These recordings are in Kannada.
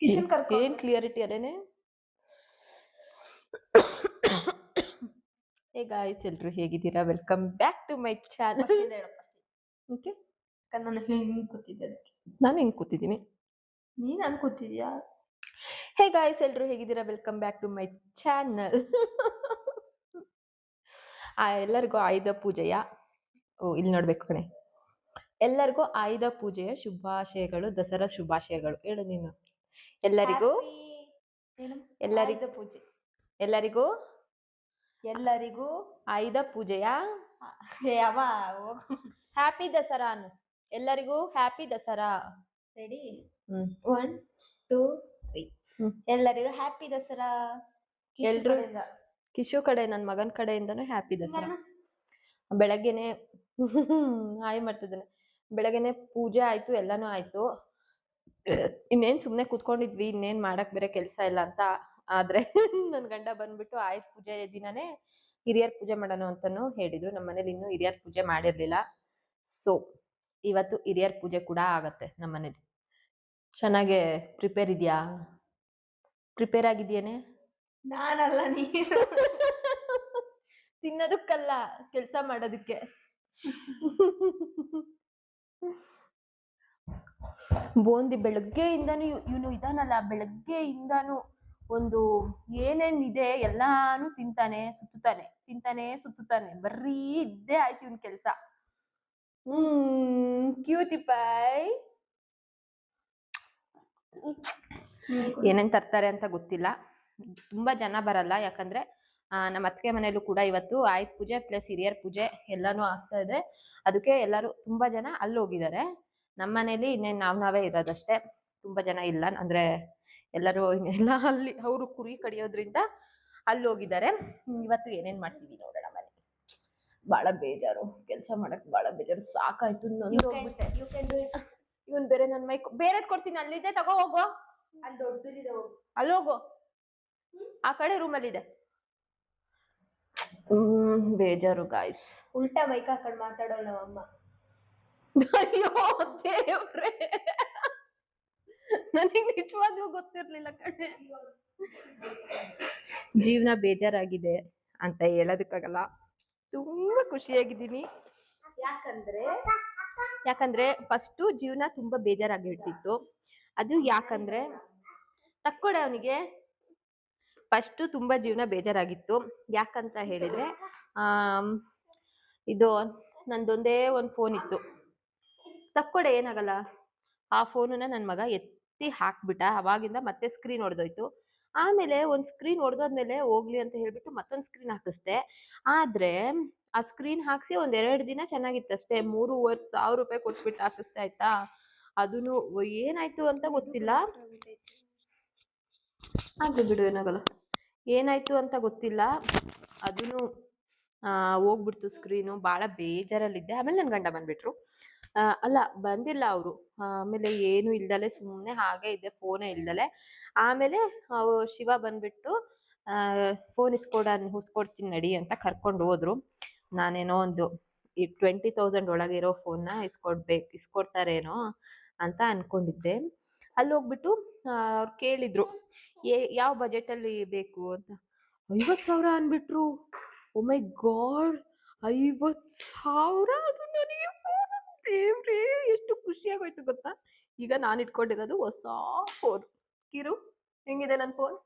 ಕಿಶನ್ ಕರ್ಕೊ. ಏನ್ ಕ್ಲಿಯರಿಟಿ ಅದೇನೆ? ಹೇ ಗಾಯ್ಸ್ ಎಲ್ರು ಹೇಗಿದ್ದೀರಾ? Welcome back to my channel okay ನಾನು ಹಿಂಗ್ ಕೂತಿದ್ದೆ ಅದಕ್ಕೆ? ನಾನು ಹಿಂಗೆ ಕೂತಿದ್ದೀನಿ? ನೀನು ಹಂಗ್ ಕೂತಿದ್ಯಾ? ಹೇ ಗಾಯ್ಸ್ ಎಲ್ರು ಹೇಗಿದ್ದೀರಾ? Welcome back to my channel ಆ ಎಲ್ಲರಿಗೂ ಆಯುಧ ಪೂಜೆಯ? ಓ ಇಲ್ಲಿ ನೋಡ್ಬೇಕು ಕಣೆ. ಎಲ್ಲರಿಗೂ ಆಯುಧ ಪೂಜೆಯ ಶುಭಾಶಯಗಳು ದಸರಾ ಶುಭಾಶಯಗಳು. ಹೇಳು ನೀನು. ಎಲ್ಲರಿಗೂ ಎಲ್ಲರಿಗೂ ಪೂಜೆ. ಎಲ್ಲರಿಗೂ ಎಲ್ಲರಿಗೂ ಆಯುಧ ಪೂಜೆಯ ಯಾವ ಹ್ಯಾಪಿ ದಸರಾ ಅನ್ನು. ಎಲ್ಲರಿಗೂ happy Dasara. Ready one two three. ಎಲ್ಲರಿಗೂ ಹ್ಯಾಪಿ ದಸರಾ. ಕಿಶು ಎಲ್ರು-. ಕಿಶು ಕಡೆ ನನ್ನ ಮಗನ ಕಡೆಯಿಂದನೂ ಹ್ಯಾಪಿ ದಸರಾ? ಬೆಳಗ್ಗೆನೆ ಹಾಯ್ ಮಾಡ್ತಿದ್ದಾನೆ ಬೆಳಗ್ಗೆನೆ ಪೂಜೆ ಆಯ್ತು ಎಲ್ಲಾನು ಆಯ್ತು. ಇನ್ನೇನ್ ಸುಮ್ನೆ ಕೂತ್ಕೊಂಡಿದ್ವಿ ಇನ್ನೇನ್ ಮಾಡಕ್ ಬೇರೆ ಕೆಲ್ಸ ಇಲ್ಲ ಅಂತ. ಆದ್ರೆ ನನ್ ಗಂಡ ಬಂದ್ಬಿಟ್ಟು ಆಯ್ತು ಪೂಜೆ ದಿನಾನೇ ಹಿರಿಯರ್ ಪೂಜೆ ಮಾಡೋಣ ಅಂತಾನು ಹೇಳಿದ್ರು. ನಮ್ಮ ಮನೇಲಿ ಇನ್ನೂ ಹಿರಿಯರ್ ಪೂಜೆ ಮಾಡಿರ್ಲಿಲ್ಲ. ಸೊ ಇವತ್ತು ಹಿರಿಯರ್ ಪೂಜೆ ಕೂಡ ಆಗತ್ತೆ ನಮ್ಮ ಮನೇಲಿ. ಚೆನ್ನಾಗೆ ಪ್ರಿಪೇರ್ ಇದೆಯಾ? ಪ್ರಿಪೇರ್ ಆಗಿದ್ಯೇನೆ? ನಾನಲ್ಲ ನೀನು? ತಿನ್ನೋದಕ್ಕಲ್ಲ ಕೆಲಸ ಮಾಡೋದಕ್ಕೆ. ಬೋಂದಿ ಬೆಳಗ್ಗೆಯಿಂದಾನು ಇವನು ಇದಾನಲ್ಲ, ಬೆಳಗ್ಗೆಯಿಂದಾನು ಒಂದು ಏನೇನ್ ಇದೆ ಎಲ್ಲಾನು ತಿಂತಾನೆ ಸುತ್ತಾನೆ ತಿಂತಾನೆ ಸುತ್ತಾನೆ ಬರೀ ಇದ್ದೇ ಆಯ್ತು ಇವನ್ ಕೆಲ್ಸ. ಹ್ಮ್ ಕ್ಯೂಟಿ ಪೈ ಏನೇನ್ ತರ್ತಾರೆ ಅಂತ ಗೊತ್ತಿಲ್ಲ. ತುಂಬಾ ಜನ ಬರಲ್ಲ, ಯಾಕಂದ್ರೆ ನಮ್ಮ ಅತ್ತಿಗೆ ಮನೆಯಲ್ಲೂ ಕೂಡ ಇವತ್ತು ಆಯುಧ ಪೂಜೆ ಪ್ಲಸ್ ಹಿರಿಯರ್ ಪೂಜೆ ಎಲ್ಲಾನು ಆಗ್ತಾ ಇದೆ. ಅದಕ್ಕೆ ಎಲ್ಲರೂ ತುಂಬಾ ಜನ ಅಲ್ಲಿ ಹೋಗಿದ್ದಾರೆ. ನಮ್ಮ ಮನೇಲಿ ಇನ್ನೇನು ನಾವ್ ನಾವೇ ಇರೋದಷ್ಟೇ. ತುಂಬಾ ಜನ ಇಲ್ಲ. ಅಂದ್ರೆ ಎಲ್ಲರೂ ಎಲ್ಲ ಅಲ್ಲಿ ಅವರು ಕುರಿ ಕಡಿಯೋದ್ರಿಂದ ಅಲ್ಲಿ ಹೋಗಿದ್ದಾರೆ. ಇವತ್ತು ಏನೇನ್ ಮಾಡ್ತೀವಿ ನೋಡೋಣ ಮನೆ ಬಹಳ ಬೇಜಾರು. ಕೆಲಸ ಮಾಡಕ್ ಬಹಳ ಬೇಜಾರು. ಸಾಕಾಯ್ತು ನೊಂದು ಹೋಗ್ಬಿಟ್ಟೆ. ಇವನ್ ಬೇರೆ ನನ್ ಮೈಕ್ ಬೇರೆ ಕೊಡ್ತೀನಿ. ಅಲ್ಲಿದೆ ತಗೋ ಹೋಗೋ. ಅಲ್ಲಿ ಹೋಗೋ ಹೋಗು. ಅಲ್ಲಿ ಹೋಗು. ಆ ಕಡೆ ರೂಮಲ್ಲಿ ಇದೆ ಹ್ಮ್ ಬೇಜಾರು ಗಾಯ್ಸ್ ಉಲ್ಟಾ ಬೈಕ್ ಹಾಕೊಂಡು ಮಾತಾಡೋಣ ನಮ್ಮಮ್ಮ ಅಯ್ಯೋ ದೇವ್ರೆ. ನನಗೆ ನಿಜವಾಗ್ಲೂ ಗೊತ್ತಿರ್ಲಿಲ್ಲ ಕಣೆ. ಜೀವನ ಬೇಜಾರಾಗಿದೆ ಅಂತ ಹೇಳೋದಕ್ಕಾಗಲ್ಲ. ತುಂಬಾ ಖುಷಿಯಾಗಿದ್ದೀನಿ. ಯಾಕಂದ್ರೆ ಯಾಕಂದ್ರೆ ಫಸ್ಟು ಜೀವನ ತುಂಬಾ ಬೇಜಾರಾಗಿರ್ತಿತ್ತು ಅದು ಯಾಕಂದ್ರೆ ತಕ್ಕೊಡೆ ಅವನಿಗೆ ಫಸ್ಟು ತುಂಬಾ ಜೀವನ ಬೇಜಾರಾಗಿತ್ತು. ಯಾಕಂತ ಹೇಳಿದ್ರೆ ಇದು ನಂದೊಂದೇ ಒಂದು ಫೋನ್ ಇತ್ತು. ತಕ್ಕೊಡೆ ಏನಾಗಲ್ಲ. ಆ ಫೋನನ್ನ ನನ್ನ ಮಗ ಎತ್ತಿ ಹಾಕ್ಬಿಟ್ಟ. ಅವಾಗಿಂದ ಮತ್ತೆ ಸ್ಕ್ರೀನ್ ಹೊಡೆದೋಯ್ತು ಆಮೇಲೆ ಒಂದು ಸ್ಕ್ರೀನ್ ಹೊಡೆದೋದ್ಮೇಲೆ ಹೋಗ್ಲಿ ಅಂತ ಹೇಳ್ಬಿಟ್ಟು ಮತ್ತೊಂದು ಸ್ಕ್ರೀನ್ ಹಾಕಿಸ್ದೆ. ಆದ್ರೆ, ಆ ಸ್ಕ್ರೀನ್ ಹಾಕಿಸಿ ಒಂದ್ ಎರಡು ದಿನ ಚೆನ್ನಾಗಿತ್ತು ಅಷ್ಟೇ. ಮೂರುವರೆ ಸಾವಿರ ರೂಪಾಯಿ ಕೊಟ್ಬಿಟ್ಟು ಹಾಕಿಸ್ತಾ ಆಯ್ತಾ? ಅದನ್ನು ಏನಾಯ್ತು ಅಂತ ಗೊತ್ತಿಲ್ಲ. ಆಗ್ಲಿ ಬಿಡು, ಏನಾಗಲ್ಲ. ಏನಾಯ್ತು ಅಂತ ಗೊತ್ತಿಲ್ಲ. ಅದೂ ಹೋಗ್ಬಿಡ್ತು ಸ್ಕ್ರೀನು ಭಾಳ ಬೇಜಾರಲ್ಲಿದ್ದೆ. ಆಮೇಲೆ ನನ್ನ ಗಂಡ ಬಂದ್ಬಿಟ್ರು. ಅಲ್ಲ, ಬಂದಿಲ್ಲ ಅವರು. ಆಮೇಲೆ ಏನು ಇಲ್ದಲೆ ಸುಮ್ಮನೆ ಹಾಗೆ ಇದ್ದೆ, ಫೋನೇ ಇಲ್ದಲೆ. ಆಮೇಲೆ ಶಿವ ಬಂದ್ಬಿಟ್ಟು ಫೋನ್ ಇಸ್ಕೊಡ ಇಸ್ಕೊಡ್ತೀನಿ ನಡಿ ಅಂತ ಕರ್ಕೊಂಡು ಹೋದ್ರು. ನಾನೇನೋ ಒಂದು ಈ ಟ್ವೆಂಟಿ ತೌಸಂಡ್ ಒಳಗೆ ಇರೋ ಫೋನ್ನ ಇಸ್ಕೊಡ್ಬೇಕು, ಇಸ್ಕೊಡ್ತಾರೇನೋ ಅಂತ ಅನ್ಕೊಂಡಿದ್ದೆ. ಅಲ್ಲಿ ಹೋಗ್ಬಿಟ್ಟು ಅವ್ರು ಕೇಳಿದ್ರು. ಏ ಯಾವ ಬಜೆಟಲ್ಲಿ ಬೇಕು ಅಂತ. ಐವತ್ ಸಾವಿರ ಅನ್ಬಿಟ್ರು. ಒಮ್ಮೆ ಗಾಡ್ ಐವತ್ ಸಾವಿರ ಅದು ನನಗೆ. ದೇವ್ರೇ ಎಷ್ಟು ಖುಷಿಯಾಗೋಯ್ತು ಗೊತ್ತಾ? ಈಗ ನಾನು ಇಟ್ಕೊಂಡಿರೋದು ಹೊಸ ಫೋನ್ ಕಿರು ಹೆಂಗಿದೆ ನನ್ನ ಫೋನ್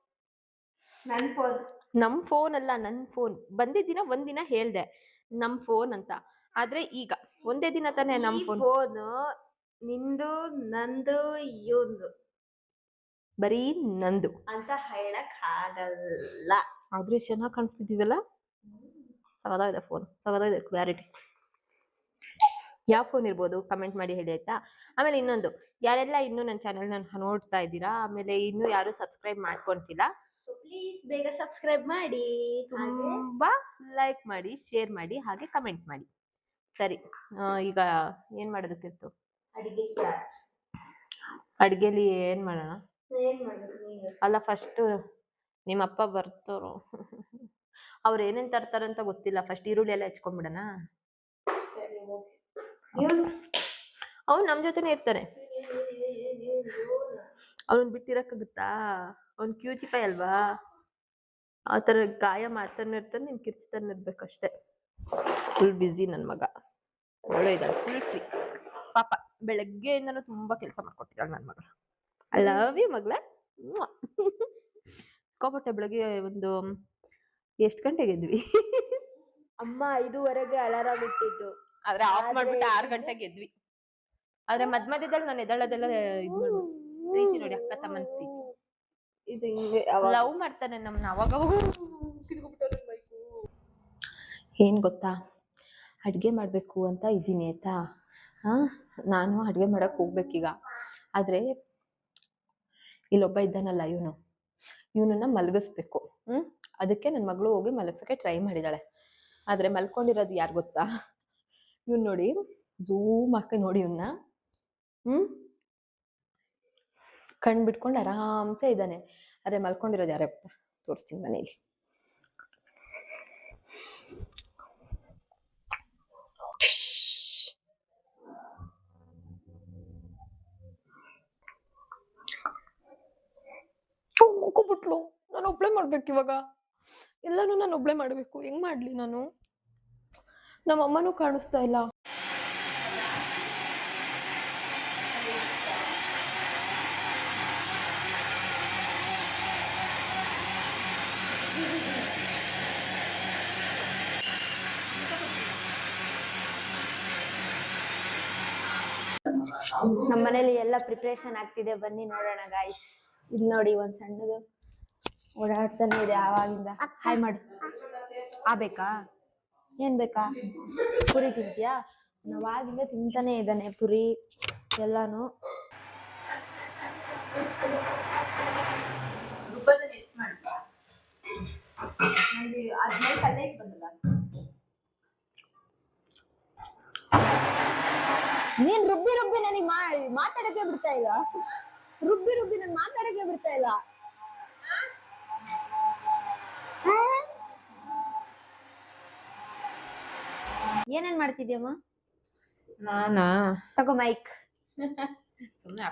ನನ್ನ ಫೋನ್ ನಮ್ಮ ಫೋನ್ ಅಲ್ಲ ನನ್ನ ಫೋನ್ ಬಂದಿದ್ದಿನ ಒಂದಿನ ಹೇಳ್ದೆ ನಮ್ಮ ಫೋನ್ ಅಂತ. ಆದ್ರೆ ಈಗ ಒಂದೇ ದಿನ ತಾನೇ ನಮ್ಮ ಫೋನ್ ಫೋನ್ ನಿಂದು ನಂದು ಇವಂದು ಬರೀ ನಂದು. ಅಂತ ಹೇಳಕ್ ಆಗಲ್ಲ. ಆದ್ರೆ ಚೆನ್ನಾಗಿ ಕಾಣಿಸ್ತಿದ್ದೀವಲ್ಲ? ಸಗದಾಗಿದೆ ಫೋನ್ ಸಗದಾಗಿದೆ ಕ್ಲಾರಿಟಿ ಯಾವ ಫೋನ್ ಇರ್ಬೋದು? ಕಮೆಂಟ್ ಮಾಡಿ ಹೇಳಿ ಆಯ್ತಾ? ಆಮೇಲೆ ಇನ್ನೊಂದು ಯಾರೆಲ್ಲ ಇನ್ನೂ ನನ್ನ ಚಾನೆಲ್ ನೋಡ್ತಾ ಇದ್ದೀರಾ? ಆಮೇಲೆ ಇನ್ನೂ ಯಾರು ಸಬ್ಸ್ಕ್ರೈಬ್ ಮಾಡ್ಕೊಂತಿಲ್ಲ ಸೊ ಪ್ಲೀಸ್ ಬೇಗ ಸಬ್ಸ್ಕ್ರೈಬ್ ಮಾಡಿ. ತುಂಬಾ ಲೈಕ್ ಮಾಡಿ ಶೇರ್ ಮಾಡಿ ಹಾಗೆ ಕಮೆಂಟ್ ಮಾಡಿ. ಸರಿ ಈಗ ಏನ್ ಮಾಡೋದಕ್ಕಿತ್ತು ಅಡಿಗೆ ಅಡಿಗೆಲಿ ಏನ್ ಮಾಡೋಣ? ಅಲ್ಲ ಫಸ್ಟ್ ನಿಮ್ಮಪ್ಪ ಬರ್ತಾರೋ. ಅವ್ರು ಏನೇನ್ ತರ್ತಾರಂತ ಗೊತ್ತಿಲ್ಲ. ಫಸ್ಟ್ ಈರುಳ್ಳಿ ಎಲ್ಲ ಹೆಚ್ಕೊಂಡ್ಬಿಡಣ ಅವ್ನು ನಮ್ ಜೊತೆನೆ ಇರ್ತಾನೆ. ಅವನ್ ಬಿಟ್ಟಿರಕ್ಕಾಗುತ್ತಾ? ಅವ್ನ್ ಕ್ಯೂಚಿಪಾಯ್ ಅಲ್ವಾ? ಆ ಗಾಯ ಮಾಡ್ತಾನೆ ಇರ್ತಾನೆ ನೀನ್ ಕಿರ್ಚ್ತಾನೆ ಇರ್ಬೇಕಷ್ಟೇ ಫುಲ್ ಬ್ಯುಸಿ ನನ್ ಮಗ. ಒಳ್ಳೆ ಇದ್ದಾಳೆ ಫುಲ್ ಫ್ರೀ ಪಾಪ ಬೆಳಗ್ಗೆಯಿಂದನೂ ತುಂಬಾ ಕೆಲಸ ಮಾಡ್ಕೊಟ್ಟಿದ್ದಾಳೆ ನನ್ ಮಗಳು ಐ ಲವ್ ಯು ಮಗ್ಲ ಕೋಪಟ್ಟೆ ಬೆಳಗ್ಗೆ ಒಂದು ಎಷ್ಟು ಗಂಟೆಗೆ ಎದ್ವಿ? ಅಮ್ಮ ಐದೂವರೆಗೆ ಅಲಾರಾಮ್ ಇಟ್ಟಿದ್ದು. ಆದ್ರೆ ಆಫ್ ಮಾಡ್ಬಿಟ್ಟು ಆರು ಗಂಟೆಗೆ ಎದ್ವಿ. ಆದ್ರೆ ಮಧ್ಯ ಮಧ್ಯದಲ್ಲಿ ನಾನು ಇದ್ ಮಾಡ್ಬೋದು ಪ್ರೀತಿ ನೋಡಿ ಅಕ್ಕ ತಮ್ಮನ್ ಪ್ರೀತಿ. ಇದು ಹಿಂಗೆ ಅವಾಗ. ಲವ್ ಮಾಡ್ತಾನೆ ನಮ್ನ ಅವಾಗ. ಏನ್ ಗೊತ್ತಾ? ಅಡ್ಗೆ ಮಾಡ್ಬೇಕು ಅಂತ ಇದ್ದೀನಿ ಆಯ್ತಾ? ಹಾ? ನಾನು ಅಡ್ಗೆ ಮಾಡಕ್ ಹೋಗ್ಬೇಕೀಗ. ಆದ್ರೆ ಇಲ್ಲೊಬ್ಬ ಇದ್ದಾನಲ್ಲ ಇವನು. ಇವನನ್ನ ಮಲಗಿಸ್ಬೇಕು. ಹ್ಮ್? ಅದಕ್ಕೆ ನನ್ನ ಮಗಳು ಹೋಗಿ ಮಲಗ್ಸಕ್ಕೆ ಟ್ರೈ ಮಾಡಿದಾಳೆ. ಆದ್ರೆ ಮಲ್ಕೊಂಡಿರೋದು ಯಾರು ಗೊತ್ತಾ? ಇವ್ನು ನೋಡಿ ಝೂಮ್ ಹಾಕಿ ನೋಡಿ ಇವನ್ನ ಹ್ಮ್? ಕಣ್ ಬಿಟ್ಕೊಂಡು ಆರಾಮ್ಸೆ ಇದ್ದಾನೆ. ಆದ್ರೆ ಮಲ್ಕೊಂಡಿರೋದು ಯಾರೇ ಗೊತ್ತಾ? ತೋರಿಸ್ತೀನಿ ಮನೇಲಿ. ಮುಕ್ಕೋಬಿಟ್ಲು ನಾನು ಒಬ್ಳೆ ಮಾಡ್ಬೇಕು ಇವಾಗ. ಎಲ್ಲಾನು ನಾನು ಒಬ್ಳೆ ಮಾಡ್ಬೇಕು. ಹೆಂಗ್ ಮಾಡ್ಲಿ ನಾನು? ನಮ್ಮ ಅಮ್ಮನೂ ಕಾಣಿಸ್ತಾ ಇಲ್ಲ. ನಮ್ಮ ಮನೇಲಿ ಎಲ್ಲ ಪ್ರಿಪ್ರೇಷನ್ ಆಗ್ತಿದೆ. ಬನ್ನಿ ನೋಡೋಣ ಗಾಯ್ಸ್ ಇದ್ ನೋಡಿ ಒಂದ್ ಸಣ್ಣದು ಓಡಾಡ್ತಾನೆ ಇದೆ ಆವಾಗಿಂದ. ಹಾಯ್ ಮಾಡು. ಆ ಬೇಕಾ? ಏನ್ ಬೇಕಾ? ಪುರಿ ತಿಂತೀಯಾ? ನಾವಾಗಿಂದ ತಿಂತಾನೆ ಇದ್ದಾನೆ ಪುರಿ ಎಲ್ಲಾನು. ನೀನ್ ರುಬ್ಬಿ ರುಬ್ಬಿ ನನಗೆ ಮಾತಾಡಕ್ಕೆ ಬಿಡ್ತಾ ಇಲ್ಲ ರುಬ್ಬಿ ರುಬ್ಬಿ ನನ್ ಮಾತಾಡಕ್ಕೆ ಬಿಡ್ತಾ ಇಲ್ಲ? ಏನೇನ್ ಮಾಡ್ತಿದ್ಯಮ್ಮ ನಾನಾ? ತಗೋ ಮೈಕ್ ಸುಮ್ಮನೆ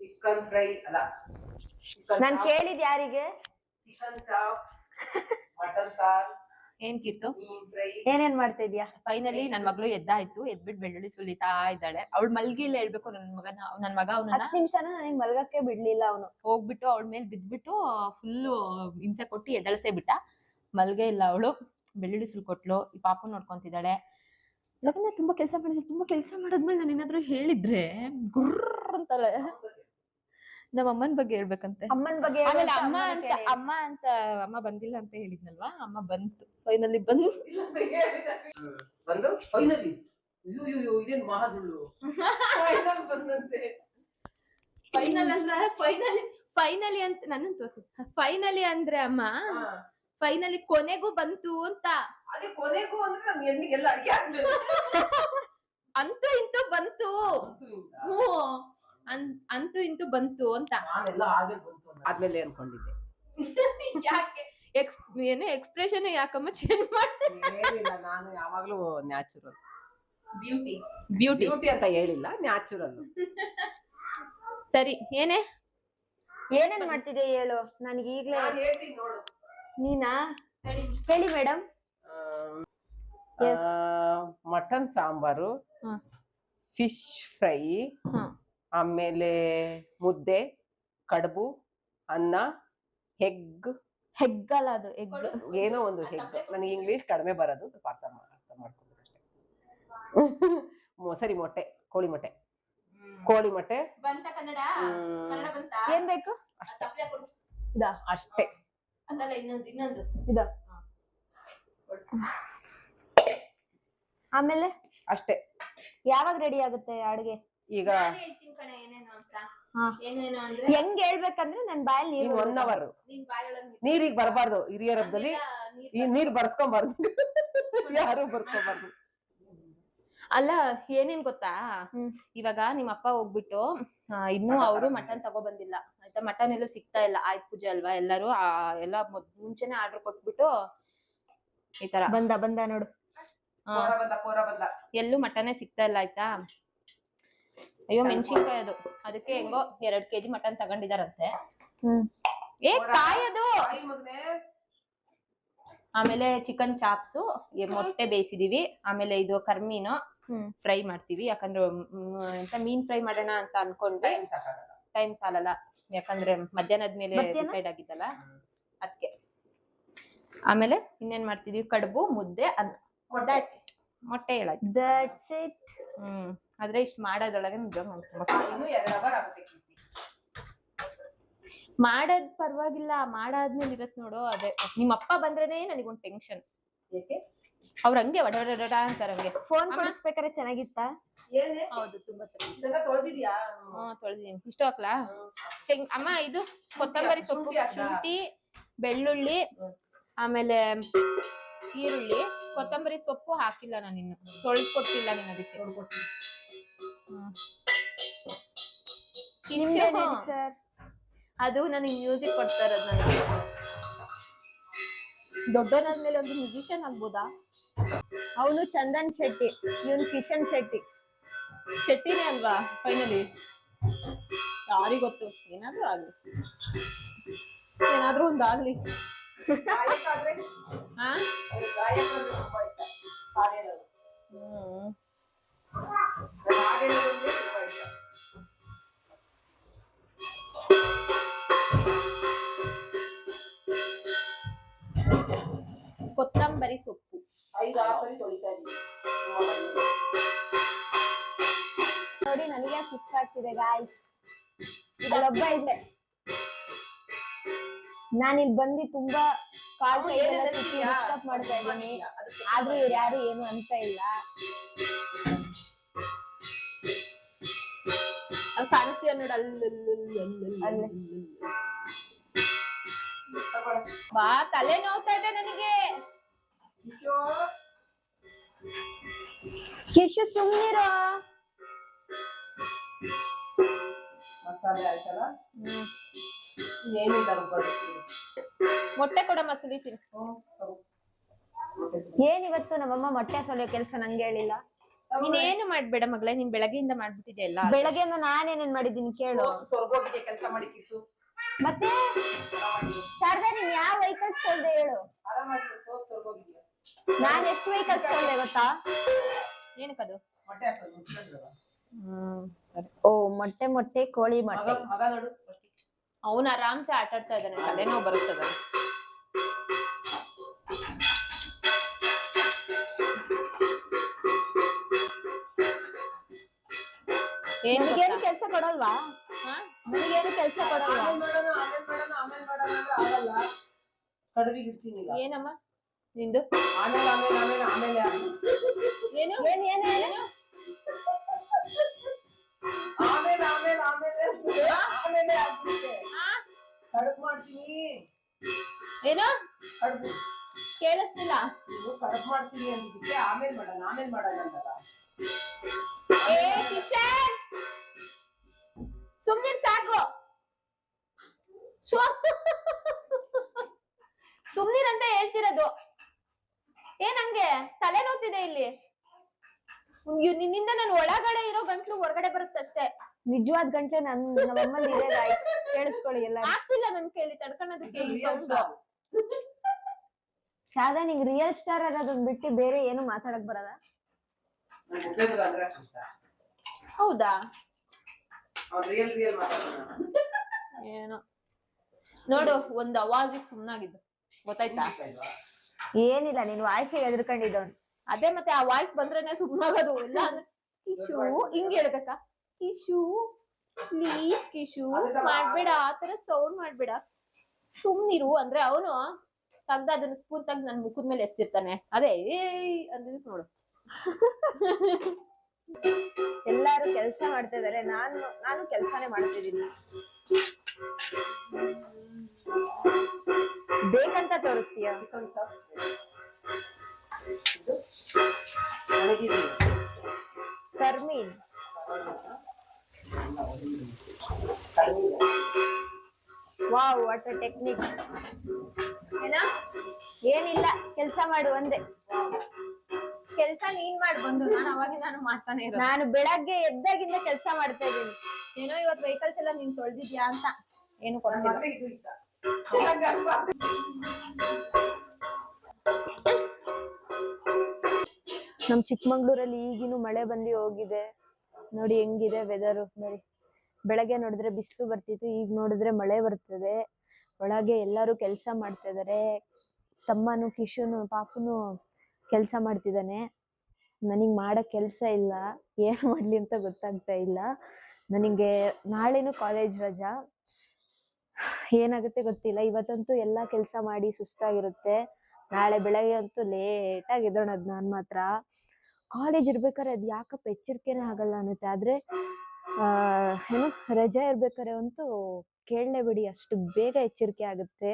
ಚಿಕನ್ ಫ್ರೈ ಅಲ್ಲ ನಾನ್ ಕೇಳಿದ್ ಯಾರಿಗೆ? ಚಿಕನ್ ಚಾಪ್ ಮಟನ್ ಸಾರ್. ಏನ್ ಕಿತ್ತು ಏನೇನ್ ಮಾಡ್ತಾ ಇದೀಯಾ ಫೈನಲಿ ನನ್ ಮಗಳು ಎದ್ದಾಯ್ತು ಎದ್ಬಿಟ್ಟು ಬೆಳ್ಳುಳ್ಳಿ ಸುಲಿತಾ ಇದ್ದಾಳೆ. ಅವಳು ಮಲ್ಗಿಲ್ಲ ಹೇಳ್ಬೇಕು ನನ್ ಮಗನ ನನ್ ಮಗ ಅವ್ನ ನಿಮಿಷನ ನನಗ್ ಮಲ್ಗಕ್ಕೆ ಬಿಡ್ಲಿಲ್ಲ ಅವನು. ಹೋಗ್ಬಿಟ್ಟು ಅವಳ ಮೇಲೆ ಬಿದ್ಬಿಟ್ಟು ಫುಲ್ಲು ಹಿಂಸೆ ಕೊಟ್ಟು ಎದ್ದಳಸೇ ಬಿಟ್ಟ. ಮಲ್ಗೆ ಇಲ್ಲ ಅವಳು. ಬೆಳ್ಳುಳ್ಳಿ ಸುಲ್ಕೊಟ್ಲು. ಈ ಪಾಪು ನೋಡ್ಕೊಂತಿದ್ದಾಳೆ. ಲಗ್ನ ತುಂಬಾ ಕೆಲಸ ಮಾಡಿದ್ರೆ ತುಂಬಾ ಕೆಲಸ ಮಾಡಿದ್ಮೇಲೆ ನಾನು ಏನಾದ್ರು ಹೇಳಿದ್ರೆ ಗುರ್ರ್ ಅಂತಾಳೆ ನಮ್ಮ ಅಮ್ಮನ ಬಗ್ಗೆ ಹೇಳ್ಬೇಕಂತೆ. ಅಮ್ಮನ ಬಗ್ಗೆ ಆಮೇಲೆ ಅಮ್ಮ ಅಂತ ಅಮ್ಮ ಅಂತ ಅಮ್ಮ ಬಂದಿಲ್ಲ ಅಂತ ಹೇಳಿದ್ನಲ್ವಾ? ಅಮ್ಮ ಬಂತು. ಫೈನಲಿ ಬಂದು. ಫೈನಲಿ. ಇದೇನು ಫೈನಲ್ ಬಂದಂತೆ. ಫೈನಲ್ ಅಂದ್ರೆ ಫೈನಲಿ ಫೈನಲಿ ಅಂತ ನನ್ನ ತೋರ್ಸು. ಫೈನಲಿ ಅಂದ್ರೆ ಅಮ್ಮ ಫೈನಲಿ ಕೊನೆಗೂ ಬಂತು ಅಂತ. ಅದೇ ಕೊನೆಗೂ ಅಂದ್ರೆ ನನ್ ಹೆಣ್ಣಿಗೆಲ್ಲ ಅಡ್ಗೆ ಆಗ್ತದೆ ಅಂತೂ ಇಂತೂ ಬಂತು. ಅನ್- ಅಂತೂ ಇಂತೂ ಬಂತು ಅಂತ. ನಾನೆಲ್ಲ ಆದ್ಮೇಲೆ ಬಂತು ಆದ್ಮೇಲೆ ಅನ್ಕೊಂಡಿದ್ದೆ. ಯಾಕೆ? ಎಕ್ಸ್ ಏನು ಎಕ್ಸ್ಪ್ರೆಷನ್ ಯಾಕಮ್ಮ ಚೇಂಜ್ ಮಾಡಿ ಏನಿಲ್ಲ ನಾನು ಯಾವಾಗಲೂ ನ್ಯಾಚುರಲ್ ಬ್ಯೂಟಿ ಬ್ಯೂಟಿ ಬ್ಯೂಟಿ ಅಂತ ಹೇಳಿಲ್ಲ ನ್ಯಾಚುರಲ್ ಸರಿ ಏನೇ? ಏನೇನ್ ಮಾಡ್ತಿದ್ದೆ ಹೇಳು? ನನಗೆ ಈಗಲೇ ನಾನು ಹೇಳ್ತೀನಿ ನೋಡು. ನೀನಾ? ಹೇಳಿ. Madam Yes. ಮಟನ್ ಸಾಂಬಾರು ಹಾ. ಫಿಶ್ ಫ್ರೈ ಹಾ. ಆಮೇಲೆ ಮುದ್ದೆ ಕಡುಬು ಅನ್ನ ಹೆಗ್ ಹೆಗ್ಗಲ್ಲ ಅದು ಎಗ್ ಏನೋ ಒಂದು ಹೆಗ್ ನನಗೆ ಇಂಗ್ಲಿಷ್ ಕಡಿಮೆ ಬರೋದು ಸ್ವಲ್ಪ ಅರ್ಥ ಅರ್ಥ ಮಾಡ್ಕೊಂಡು ಅಷ್ಟೇ. ಸರಿ ಮೊಟ್ಟೆ ಕೋಳಿ ಮೊಟ್ಟೆ. ಕೋಳಿ ಮೊಟ್ಟೆ. ಬಂತ ಕನ್ನಡ? ಕನ್ನಡ ಬಂತ? ಏನ್ ಬೇಕು. ಅಷ್ಟೇ. ಅದಲ್ಲ ಇನ್ನೊಂದು ಇನ್ನೊಂದು. ಇದ? ಆಮೇಲೆ? ಅಷ್ಟೇ. ಯಾವಾಗ ರೆಡಿ ಆಗುತ್ತೆ ಅಡ್ಗೆ? ಈಗ ನಾನೇ ಹೇಳ್ತೀನಿ ಕಣೆ ಏನೇನು ಅಂತ. ಹಾ. ಅಂದ್ರೆ ಹೆಂಗ್ ಹೇಳ್ಬೇಕಂದ್ರೆ ನನ್ ಬಾಯಲ್ಲಿ ನೀರು ಒನ್ ಅವರ್ ನೀರ್ ಈಗ ನೀರಿಗೆ ಬರಬಾರ್ದು ಹಿರಿಯರ ಹಬ್ಬದಲ್ಲಿ. ನೀರ್ ಈ ನೀರ್ ಬರ್ಸ್ಕೊಂಬಾರ್ದು. ಯಾರು ಬರ್ಸ್ಕೊಂಬಾರ್ದು. ಅಲ್ಲ ಏನೇನ್ ಗೊತ್ತಾ? ಹ್ಮ್. ಇವಾಗ ನಿಮ್ಮ ಅಪ್ಪ ಹೋಗ್ಬಿಟ್ಟು ಇನ್ನು ಅವರು ಮಟನ್ ತಗೋ ಬಂದಿಲ್ಲ ಆಯ್ತಾ? ಮಟನ್ ಎಲ್ಲೂ ಸಿಗ್ತಾ ಇಲ್ಲ. ಆಯ್ತು ಪೂಜೆ ಅಲ್ವಾ ಎಲ್ಲರೂ? ಆ, ಎಲ್ಲ ಮುಂಚೆನೆ ಆರ್ಡರ್ ಕೊಟ್ಬಿಟ್ಟು ಈ ತರ. ಬಂದ ಬಂದ ನೋಡು. ಕೋರ ಬಂದ ಕೋರ ಬಂದ ಎಲ್ಲೂ ಮಟನೇ ಸಿಗ್ತಾ ಇಲ್ಲ ಆಯ್ತಾ? ಅಯ್ಯೋ ಮೆಣಸಿನ್ಕಾಯಿ ಅದು. ಅದಕ್ಕೆ ಹೆಂಗೋ ಎರಡ್ ಕೆಜಿ ಮಟನ್ ತಗೊಂಡಿದಾರಂತೆ. ಏ ಕಾಯಿ ಅದು ಆಮೇಲೆ ಚಿಕನ್ ಚಾಪ್ಸು ಮೊಟ್ಟೆ ಬೇಯಿಸಿದೀವಿ. ಆಮೇಲೆ ಇದು ಕರ್ಮೀನು ಫ್ರೈ ಮಾಡ್ತೀವಿ. ಯಾಕಂದ್ರೆ ಎಂತ ಮೀನ್ ಫ್ರೈ ಮಾಡೋಣ ಅಂತ ಅನ್ಕೊಂಡ್ರೆ ಟೈಮ್ ಸಾಲಲ್ಲ. ಯಾಕಂದ್ರೆ ಮಧ್ಯಾಹ್ನದ ಮೇಲೆ ಡಿಸೈಡ್ ಆಗಿದ್ದಲ್ಲ ಅದಕ್ಕೆ ಆಮೇಲೆ ಇನ್ನೇನ್ ಮಾಡ್ತಿದೀವಿ? ಕಡುಬು ಮುದ್ದೆ ಅನ್ನ. ಮೊಟ್ಟೆ. ಹೇಳಾಯ್ತು. ಇಟ್ ಹ್ಮ್. ಆದ್ರೆ ಇಷ್ಟ ಮಾಡೋದ್ರೊಳಗೆ ನಿಜ. ಮಾಡೋದ್ ಪರವಾಗಿಲ್ಲ ಮಾಡಾದ್ಮೇಲೆ ಇರತ್ ನೋಡು ಅದೇ. ನಿಮ್ಮ ಅಪ್ಪ ಬಂದ್ರೇನೆ ನನಗೊಂದ್ ಟೆನ್ಷನ್ ಅವ್ರ ಹಂಗೆ ಒಡ ಒಡ ಅಂತಾರ ಹಂಗೆ. ಫೋನ್ ಮಾಡಿಸ್ಬೇಕಾರೆ ಚೆನ್ನಾಗಿತ್ತ? ಹೌದು ತುಂಬಾ ಚೆನ್ನಾಗಿ. ಇದೆಲ್ಲ ತೊಳೆದಿದ್ಯಾ? ಹ್ಮ್ ತೊಳ್ದಿದೀನಿ ಇಷ್ಟು ಹಾಕ್ಲಾ? ತೆಂಗ್- ಅಮ್ಮ ಇದು ಕೊತ್ತಂಬರಿ ಸೊಪ್ಪು ಶುಂಠಿ ಬೆಳ್ಳುಳ್ಳಿ ಆಮೇಲೆ ಈರುಳ್ಳಿ. ಕೊತ್ತಂಬರಿ ಸೊಪ್ಪು ಹಾಕಿಲ್ಲ ನಾನು ಇನ್ನು. ತೊಳೆದ್ ಕೊಟ್ಟಿಲ್ಲ ನೀನು ಅದಕ್ಕೆ. ಸರ್ ಅದು ನನಗೆ ಮ್ಯೂಸಿಕ್ ಕೊಡ್ತಾ ಇರೋದು ನನಗೆ. ದೊಡ್ಡವನಾದ್ಮೇಲೆ ಒಂದು ಮ್ಯೂಸಿಷಿಯನ್ ಆಗ್ಬೋದಾ? ಅವನು ಚಂದನ್ ಶೆಟ್ಟಿ ಇವನು ಕಿಶನ್ ಶೆಟ್ಟಿ. ಶೆಟ್ಟಿನೇ ಅಲ್ವಾ ಫೈನಲಿ ಯಾರಿಗ್ ಗೊತ್ತು ಏನಾದ್ರೂ ಆಗ್ಲಿ. ಏನಾದ್ರೂ ಒಂದಾಗ್ಲಿ ಕೊತ್ತಂಬರಿ ಸೊಪ್ಪು. ಐದು ಆಫರಿ ತೊಳಿತಾ ನೋಡಿ ನನಗೆ ಸುಸ್ತಾಗ್ತಿದೆ ಗಾಯ್ಸ್ ಇದೊಬ್ಬ ಇದ್ದೆ ನಾನು ಇಲ್ಲಿ ಬಂದು ತುಂಬಾ ಕಾಲ್? ಡಿಸ್ಟರ್ಬ್ ಮಾಡ್ತಾ ಇದ್ದೀನಿ. ಆದ್ರೂ ಇವ್ರು ಯಾರು ಏನು ಅಂತ ಇಲ್ಲ. ಕಾಣಿಸ್ತೀಯ ನೋಡು. ಬಾ ತಲೆ ನೋವ್ತಾ ಇದೆ ನನಗೆ. ಶಿಶು. ಸುಮ್ನಿರೋ. ಮಸಾಲೆ ಆಯ್ತಲ್ಲ? ಮೊಟ್ಟೆ ಕೊಡಮ್ಮ ಸುಲಿತೀನಿ ತಿನ್ ಏನಿವತ್ತು ಏನ್ ಇವತ್ತು ನಮ್ಮಮ್ಮ ಮೊಟ್ಟೆ ಸೊಲಿಯೋ ಕೆಲಸ ನಂಗೆ ಹೇಳಿಲ್ಲ? ನೀನೇನು ಮಾಡ್ಬೇಡ ಮಗಳೇ ನೀನ್ ಬೆಳಗ್ಗೆಯಿಂದ ಮಾಡ್ಬಿಟ್ಟಿದ್ದೆ ಎಲ್ಲ? ಬೆಳಗ್ಗೆಯಿಂದ ನಾನೇನೇನ್ ಮಾಡಿದ್ದೀನಿ ಕೇಳು. ಕೆಲಸ ಮಾಡಿ ಕಿಸು ಮತ್ತೆ ಶಾರದಾ ನೀನ್ ಯಾವ ವೆಹಿಕಲ್ಸ್ ತೊಳ್ದೆ ಹೇಳು? ನಾನ್ ಎಷ್ಟು ವೆಹಿಕಲ್ಸ್ ತೊಳ್ದೆ ಗೊತ್ತಾ? ಏನಕ್ಕದು ಹ್ಮ್ ಸರಿ. ಓ ಮೊಟ್ಟೆ ಮೊಟ್ಟೆ ಕೋಳಿ ಮೊಟ್ಟೆ. ಅವನು ಆರಾಮ್ಸೆ ಆಟ ಆಡ್ತಾ ಇದ್ದಾನೆ ತಲೆನೋವು ಬರುತ್ತದ ಏನು ಕೆಲಸ ಕೊಡಲ್ವಾ? ಹಾ? ಕೆಲಸ ಕೆಲ್ಸ ಕೊಡಲ್ವಾ? ಮಾಡೋಣ ಆಮೇಲ್ ಮಾಡೋಣ ಆಮೇಲ್ ಆಗಲ್ಲ. ಕಡುಬಿಗೆ ಏನಮ್ಮ? ನಿಂದು? ಆಮೇಲೆ ಆಮೇಲೆ ಆಮೇಲೆ ಆಮೇಲೆ ಏನು ಏನು? ಏನ್? ಕಡುಬು ಮಾಡ್ತೀನಿ. ಏನು? ಕಡುಬು. ಕೇಳಿಸ್ತಿಲ್ಲ. ಕಡುಬು ಮಾಡ್ತೀನಿ ಅಂದಿದ್ದಕ್ಕೆ ಆಮೇಲೆ ಮಾಡೋಣ ಆಮೇಲೆ ಮಾಡೋಣ ಅಂತಲ್ಲ ಏ ಕಿಶನ್! ಸುಮ್ನಿರ್ ಸಾಕು. ಅಂತ ಹೇಳ್ತಿರೋದು. ಏನಂಗೆ ತಲೆ ನೋತಿದೆ ಇಲ್ಲಿ. ನಿನ್ನಿಂದ ನನ್ ಒಳಗಡೆ ಇರೋ ಗಂಟ್ಲು ಹೊರಗಡೆ ಬರುತ್ತಷ್ಟೇ. ನಿಜವಾದ ಗಂಟ್ಲೆ ನನ್ ನಮ್ಮಲ್ಲಿ ಇದೆ guys. ಕೇಳಿಸ್ಕೊಳ್ಳಿ ಎಲ್ಲ ಆಗ್ತಿಲ್ಲ ನನ್ ಕೈಲಿ ತಡ್ಕೊಳ್ಳೋದಕ್ಕೆ ಈ ಸೌಂಡ್ ಶಾರದಾ ನಿಂಗ್ ರಿಯಲ್ ಸ್ಟಾರ್ ಅನ್ನೋದನ್ನ ಬಿಟ್ಟು ಬೇರೆ ಏನು ಮಾತಾಡಕ್ ಬರಲ್ಲ. ನಂಗೆ ಉಪೇಂದ್ರ ಅಂದ್ರೆ ಇಷ್ಟ ಹೌದಾ? ಅವ್ರು ರಿಯಲ್ ರಿಯಲ್ ಮಾತಾಡೋಣ ಏನೋ. ನೋಡು ಒಂದ್ ಅವಾಜಿಗ್ ಸುಮ್ನಾಗಿದ್ದು. ಗೊತ್ತಾಯ್ತಾ? ಏನಿಲ್ಲ ನೀನ್ ವಾಯ್ಸ್ ಎದ್ರಕೊಂಡಿದ್ದವನ್ ಅದೇ ಮತ್ತೆ ಆ ವಾಯ್ಸ್ ಬಂದ್ರೇನೆ ಸುಮ್ನಾಗೋದು. ಇಲ್ಲ ಅಂದ್ರೆ ಕಿಶು ಹಿಂಗ್ ಹೇಳ್ಬೇಕಾ? ಕಿಶು ಪ್ಲೀಸ್ ಕಿಶು ಮಾಡ್ಬೇಡ ಆತರ ಸೌಂಡ್ ಮಾಡ್ಬೇಡ. ಸುಮ್ನಿರು ಅಂದ್ರೆ ಅವನು ತಗ್ದ ಅದನ್ನ ಸ್ಪೂನ್ ತೆಗ್ದು ನನ್ ಮುಖದ ಮೇಲೆ ಎತ್ತಿರ್ತಾನೆ. ಅದೇ ಏಯ್ ಅಂದ್ರೆ ನೋಡು. ಎಲ್ಲಾರು ಕೆಲ್ಸ ಮಾಡ್ತಾ ಇದಾರೆ. ನಾನು ನಾನು ಕೆಲ್ಸಾನೇ ಮಾಡ್ತಿದ್ದೀನಿ ಬೇಕಂತ ತೋರಿಸ್ತೀಯ? ವಾವ್ ವಾಟ್ ಟೆಕ್ನಿಕ್ ಏನ? ಏನಿಲ್ಲ ಕೆಲಸ ಮಾಡು ಒಂದೇ ಕೆಲಸ ನೀನ್ ಮಾಡಿ ಬಂದು ನಾನು ಅವಾಗ ನಾನು ಮಾಡ್ತಾನೆ ಇರೋದು. ನಾನು ಬೆಳಗ್ಗೆ ಎದ್ದಾಗಿಂದ ಕೆಲಸ ಮಾಡ್ತಾ ಇದ್ದೀನಿ. ಏನೋ ಇವತ್ತು ವೆಹಿಕಲ್ಸ್ ಎಲ್ಲ ನೀನ್ ತೊಳ್ದಿದ್ಯಾ ಅಂತ. ಏನು ನಮ್ ಚಿಕ್ಕಮಂಗ್ಳೂರಲ್ಲಿ ಈಗಿನೂ ಮಳೆ ಬಂದು ಹೋಗಿದೆ. ನೋಡಿ ಹೆಂಗಿದೆ ವೆದರ್ ನೋಡಿ ಬೆಳಗ್ಗೆ ನೋಡಿದ್ರೆ ಬಿಸಿಲು ಬರ್ತಿತ್ತು ಈಗ ನೋಡಿದ್ರೆ ಮಳೆ ಬರ್ತದೆ. ಒಳಗೆ ಎಲ್ಲರೂ ಕೆಲಸ ಮಾಡ್ತಾ ಇದಾರೆ ತಮ್ಮನು, ಕಿಶುನು, ಪಾಪುನು ಕೆಲಸ ಮಾಡ್ತಿದ್ದಾನೆ ನನಗೆ ಮಾಡೋ ಕೆಲಸ ಇಲ್ಲ. ಏನು ಮಾಡಲಿ ಅಂತ ಗೊತ್ತಾಗ್ತಾ ಇಲ್ಲ. ನನಗೆ ನಾಳೆನೂ ಕಾಲೇಜ್ ರಜಾ. ಏನಾಗುತ್ತೆ ಗೊತ್ತಿಲ್ಲ. ಇವತ್ತಂತೂ ಎಲ್ಲ ಕೆಲಸ ಮಾಡಿ ಸುಸ್ತಾಗಿರುತ್ತೆ. ನಾಳೆ ಬೆಳಗ್ಗೆ ಅಂತೂ ಲೇಟಾಗಿ ಎದ್ದೋಣದು ನಾನು ಮಾತ್ರ. ಕಾಲೇಜ್ ಇರ್ಬೇಕಾದ್ರೆ ಅದು ಯಾಕಪ್ಪ ಎಚ್ಚರಿಕೆನೇ ಆಗಲ್ಲ ಅನ್ನುತ್ತೆ. ಆದ್ರೆ ಏನು ರಜಾ ಇರ್ಬೇಕಾದ್ರೆ ಅಂತೂ ಕೇಳಲೇಬೇಡಿ ಅಷ್ಟು ಬೇಗ ಎಚ್ಚರಿಕೆ ಆಗುತ್ತೆ.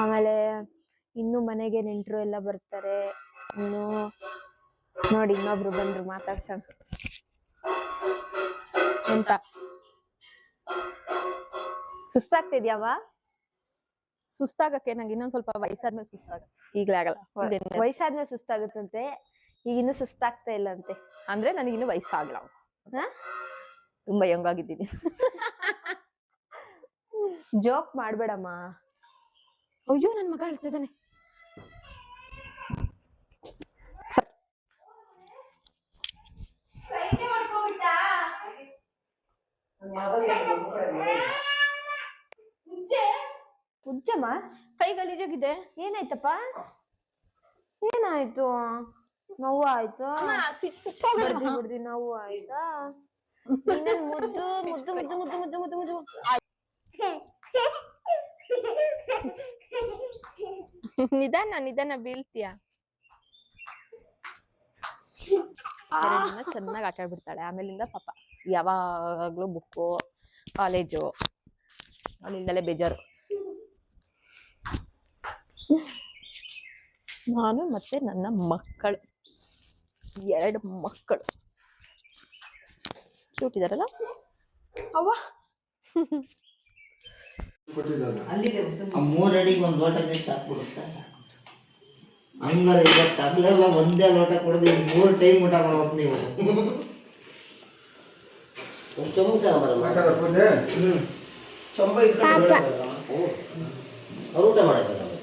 ಆಮೇಲೆ ಇನ್ನು ಮನೆಗೆ ನೆಂಟರು ಎಲ್ಲ ಬರ್ತಾರೆ. ಇನ್ನು ನೋಡಿ ಇನ್ನೊಬ್ರು ಬಂದ್ರು ಮಾತಾಡ್ಸೋಣ ಎಂತ? ಸುಸ್ತಾಗ್ತಿದ್ಯಾವ? ಸುಸ್ತಾಗಕ್ಕೆ ನಂಗೆ ಇನ್ನೊಂದ್ ಸ್ವಲ್ಪ ವಯಸ್ಸಾದ್ಮೇಲೆ ಸುಸ್ತಾಗ. ಈಗಲೇ ಆಗಲ್ಲ ವಯಸ್ಸಾದ್ಮೇಲೆ ಸುಸ್ತಾಗುತ್ತಂತೆ ಈಗ ಇನ್ನು ಸುಸ್ತಾಗ್ತಾ ಇಲ್ಲಂತೆ. ಅಂದ್ರೆ ನನಗಿನ್ನು ವಯಸ್ಸಾಗಲ್ಲ? ತುಂಬಾ ಯಂಗ್ ಆಗಿದ್ದೀನಿ. ಜೋಕ್ ಮಾಡ್ಬೇಡಮ್ಮ. ಅಯ್ಯೋ ನನ್ನ ಮಗ ಹೇಳ್ತಿದ್ದಾನೆ ಉಜ್ಜಮ್ಮ? ಕೈ ಗಲೀಜಾಗಿದೆ. ಏನಾಯ್ತಪ್ಪ? ಏನಾಯ್ತು? ನೋವು ಆಯ್ತು? ಬರ್ದಿ ಬಿಡ್ದಿ ನೋವು ಆಯ್ತಾ? ಮುದ್ದು ಮುದ್ದು ಮುದ್ದು ಮುದ್ದು ಮುದ್ದು ಮುದ್ದು ಮುದ್ದು. ನಿಧಾನ ನಿಧಾನ ಬೀಳ್ತೀಯ? ಚೆನ್ನಾಗಿ ಆಟ ಆಡ್ಬಿಡ್ತಾಳೆ ಆಮೇಲಿಂದ ಪಾಪ ಯಾವಾಗ್ಲೂ ಬುಕ್ಕು ಕಾಲೇಜು ಅವಳಿಂದಲೇ ಬೇಜಾರು. ನಾನು ಮತ್ತೆ ನನ್ನ ಮಕ್ಕಳು. ಎರಡು ಮಕ್ಕಳು. ಕ್ಯೂಟ್ ಇದಾರಲ್ಲ ಅವ್ವ. ಆ ಮೂರಡಿಗೆ ಒಂದು ಲೋಟ ನೀರು ಸಾಕ್ಬಿಡುತ್ತೆ? ಹಂಗಾರೆ ಇವತ್ತು ಹಗಲೆಲ್ಲ ಒಂದೇ ಲೋಟ ಕುಡಿದು ಮೂರು ಟೈಮ್ ಊಟ ಮಾಡ್ಬೇಕು ನೀವು. ಊಟ ಮಾಡೋದು ನಾವು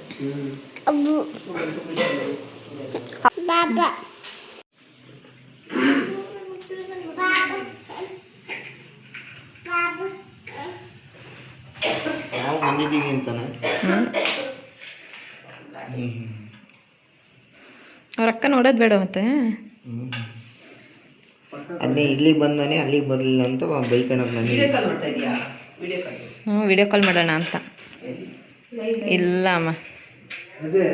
ಬಂದಿದ್ದೀವಿ ಅಂತಾನೆ. ಅವ್ರ ಅಕ್ಕ ನೋಡೋದು ಬೇಡ ಮತ್ತೆ. ಅದೇ ಇಲ್ಲಿಗೆ ಬಂದಾನೆ ಅಲ್ಲಿಗೆ ಬರಲಿಲ್ಲ ಅಂತ ಬೈಕ್ ವಿಡಿಯೋ ಬಂದಿದ್ದೀವಿ ಕಾಲ್ ಮಾಡ್ತಾ ಇದೀಯಾ? ವಿಡಿಯೋ ಕಾಲ್ ಹ್ಞೂ ವಿಡಿಯೋ ಕಾಲ್ ಮಾಡೋಣ ಅಂತ. ಇಲ್ಲ ಅಮ್ಮ. ಅದೇ.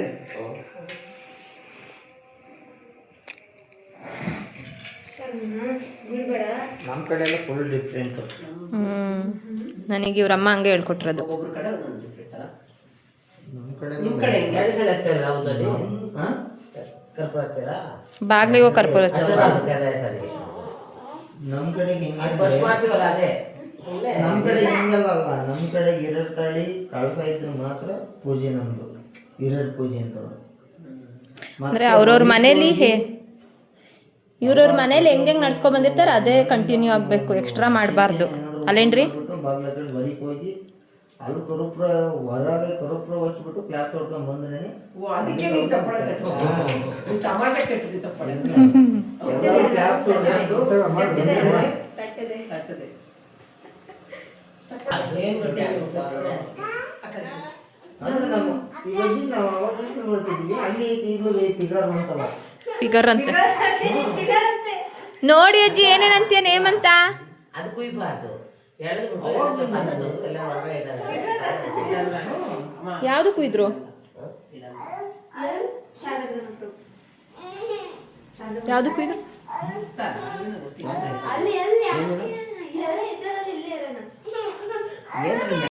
ನಮ್ಮ ಕಡೆ ಎಲ್ಲ ಫುಲ್ ಡಿಫ್ರೆಂಟ್ ಹ್ಞೂ ನನಗೆ ಇವ್ರ ಅಮ್ಮ ಹಂಗೆ ಹೇಳ್ಕೊಟ್ಟಿರೋದು ನಮ್ಮ ಕಡೆ ನಿಮ್ ಕಡೆ ಹೆಂಗೆ? ಎರಡು ಸಲ ಹಚ್ಚಾರ ಹೌದಲ್ಲಿ ಕರ್ಪೂರ ಹಚ್ಚಾರ ಬಾಗ್ಲಿಗೆ ಹೋಗಿ ಕರ್ಪೂರ ಹಚ್ಚು. ನಮ್ಮ ಕಡೆ ಮಾಡ್ತೀವಲ್ಲ ಅದೇ? ನಮ್ಮ ಕಡೆ ಹಿಂಗಲ್ಲ ನಮ್ಮ ಕಡೆ ತಳಿ ಕಳಸ ಇದ್ರೆ ಮಾತ್ರ ಪೂಜೆ ನಮ್ದು. ಹಿರಿಯರ್ ಪೂಜೆ ಅಂತ ಅಂದ್ರೆ ಅವ್ರವ್ರ ಮನೇಲಿ ಹೇ ಇವ್ರವ್ರ ಮನೇಲಿ ಹೆಂಗ್ ಹೆಂಗ್ ನಡ್ಸ್ಕೊಂಡ್ ಬಂದಿರ್ತಾರೆ? ಅದೇ ಕಂಟಿನ್ಯೂ ಆಗ್ಬೇಕು ಎಕ್ಸ್ಟ್ರಾ ಮಾಡಬಾರ್ದು. ಅಲ್ಲೇನ್ರಿ? ಹೋಗಿ ಅಲ್ಲಿ ಕರುಪ್ರ ಹೊರಗೆ ಕರುಪ್ರ ಹಚ್ಬಿಟ್ಟು ಕ್ಲಾಸ್ ಹೊಡ್ಕೊಂಡ್ ಬಂದ್ರೆ ಓ ಅದಕ್ಕೆ ನೀನ್ ಚಪ್ಪಾಳೆ ತಟ್ಟೋದು. ನೀನ್ ತಮಾಷೆ ಕೆಟ್ಟಿದ್ದಿ ಚಪ್ಪಾಳೆ. ಕ್ಲಾಸ್ ತಟ್ಟದೆ. ಏನ್ ರೊಟ್ಟಿ ಹಾಕ್ಬೇಕು? ಅಂದ್ರೆ ನಮ್ಮ ಇವಾಗ ನಾವು ಅವಾಗ ನೋಡ್ತಿದ್ವಿ? ಅಲ್ಲಿ ಈಗಲೂ ಫಿಗರ್ ಫಿಗರ್ ಅಂತೆ. ನೋಡಿ ಅಜ್ಜಿ ಏನೇನಂತೀಯ ನೇಮ್ ಅಂತ? ಅದು ಕುಯ್ಬಾರ್ದು. ಯಾವ್ದು ಕುಯ್ದ್ರು ಯಾವ್ದು ಕುಯ್ದ್ರು ಅಲ್ಲಿ